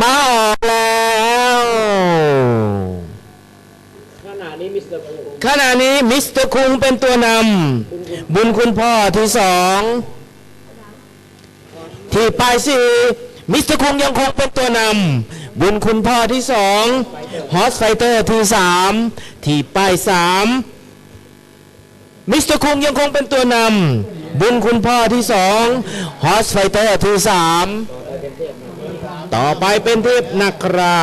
มาออกแล้ว ขณะนี้มิสเตอร์คุงขณะนี้มิสเตอร์คุงเป็นตัวนำบุญคุณพ่อที่สองที่ปลายสี่มิสเตอร์คุงยังคงเป็นตัวนำบุญคุณพ่อที่สองฮอสไฟเตอร์ที่สามที่ปลายสามมิสเตอร์คุงยังคงเป็นตัวนำ บุญคุณพ่อที่สองฮอสไฟเตอร์ที่สามต่อไปเป็นเทพนักครา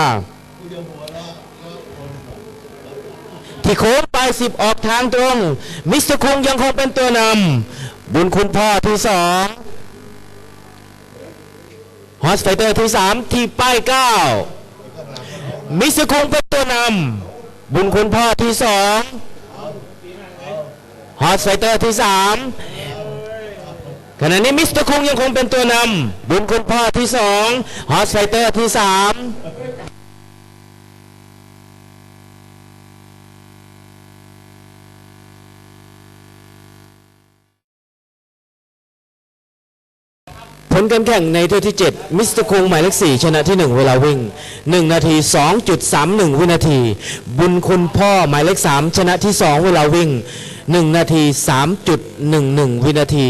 ที่โค้งไปสิบออกทางตรง มิสเตอร์คงยังคงเป็นตัวนำบุญคุณพ่อที่สองฮอสไฟเตอร์ที่สามที่ป้ายเก้ามิสเตอร์คงเป็นตัวนำบุญคุณพ่อที่สองฮอสไฟเตอร์ที่สาม ขณะนี้มิสเตอร์คุงยังคงเป็นตัวนำบุญคุณพ่อที่สองฮอสไฟเตอร์ที่สามผลการแข่งในถ้วยที่ 7 มิสเตอร์คงหมายเลข4ชนะที่ 1 เวลาวิ่ง 1 นาที 2.31 วินาที บุญคุณพ่อหมายเลข 3 ชนะที่ 2 เวลาวิ่ง 1 นาที 3.11 วินาที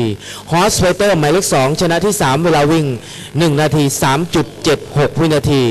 ฮอสไฟเตอร์หมายเลข2ชนะที่ 3 เวลาวิ่ง 1 นาที 3.76 วินาที